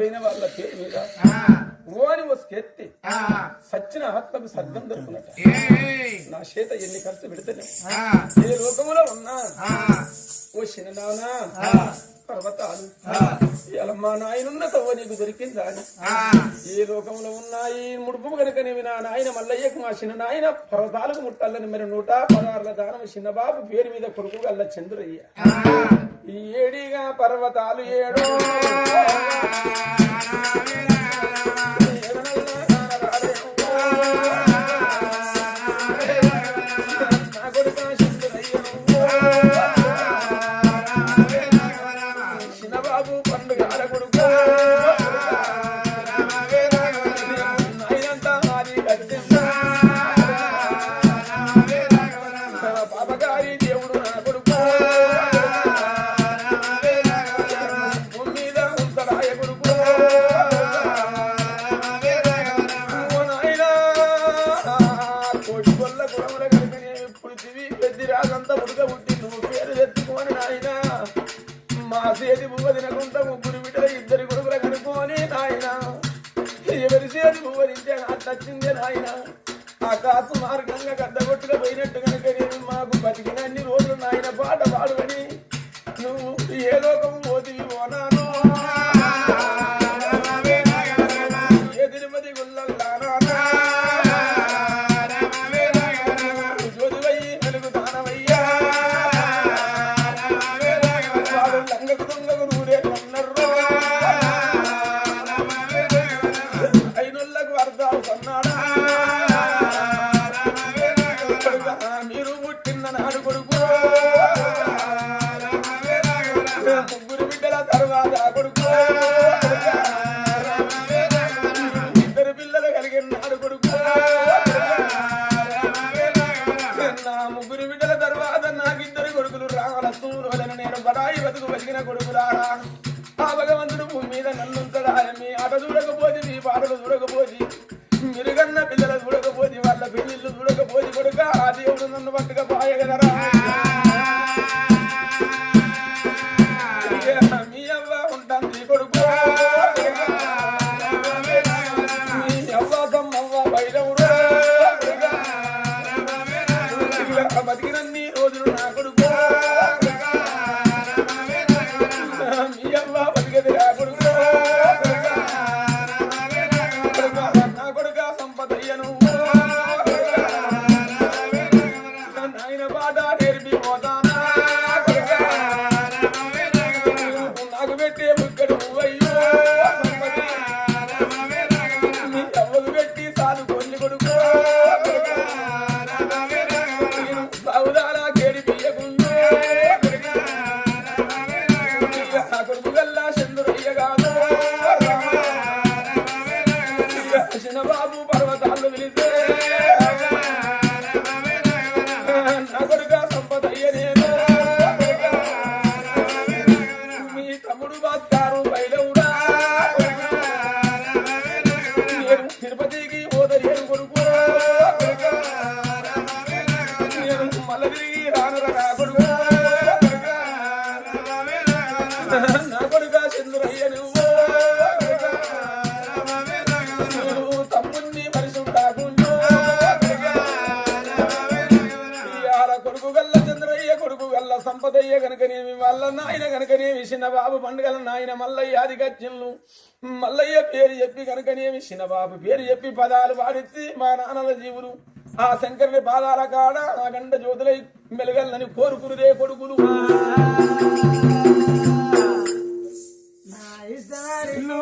చనిపోయిన వాళ్ళ పేరు మీద ఓని వసుకెత్తి సచ్చిన ఆత్మకు సర్గం దొరుకునట నా చేత ఎన్ని ఖర్చు పెడితేనే ఏ లోకములో ఉన్నా ఓ చిన్ననానా పర్వతాలు. ఇలా మా నాయనున్న తవ్వ నీకు దొరికిందా? ఏ లోకంలో ఉన్నాయి ముడుపు కనుక నీవి నా నాయన మల్లయ్యకు మా చిన్న నాయన పర్వతాలకు ముట్టాలని మరి నూట పదహారుల దానం చిన్న బాబు పేరు మీద కొడుకు గల్ల చంద్రయ్య. ఈ ఏడిగా పర్వతాలు ఏడు. కోటి కలిపి కులముల పెద్ది రాజంతా ఉడక పుట్టి నువ్వు పేరు తెచ్చుకోని నాయన. మా సేది బువ్వ తినకుండా ముగ్గురు బిడ్డల ఇద్దరు కొడుకుల కనుకోని నాయన. ఎవరి సేది బువ్వ తింటే నాకు నచ్చిందే నాయన. ఆకాశ మార్గంగా గడ్డగొట్టుగా పోయినట్టు కనుక నేను మాకు బతికిన అన్ని రోజులు నాయన పాట పాడువని ఇద్దరు పిల్లలు కలిగిన నాడు కొడుకు నా ముగ్గురు బిడ్డల తర్వాత నాకిద్దరు కొడుకులు రామలక్ష్ములు వలన నేను బడాయి బతుకు బతికిన కొడుకులారా ఆ భగవంతుడు భూమి మీద నన్ను మీ ఆట చూడకపోతే మీ పాటలు చూడకపోతే మిరుగన్న పిల్లలు చూడకపోతే వాళ్ళ పెళ్ళిళ్ళు చూడకపోతే కొడుక ఆ దేవుడు నన్ను పట్టుక పాయగలరా? బతికినన్ని రోజులు నా కొడుకు మీ అవ్వ బతికది కొడుకు గల్ల చంద్రయ్య కొడుకు గల్ల సంపదయ్య కనుకనేమి వాళ్ళ నాయన కనుకనేమి చిన్న బాబు పండుగల నాయన మల్లయ్య ఆదిగత్యంలు మల్లయ్య పేరు చెప్పి కనుకనేమి చిన్న బాబు పేరు చెప్పి పదాలు పాడిచ్చి మా నాన్నల జీవులు. ఆ శంకరుని పాదాల కాడ ఆ గంట జ్యోతులై మెలుగల్లని కోరుకురుదే కొడుకులు. ఇద్దరు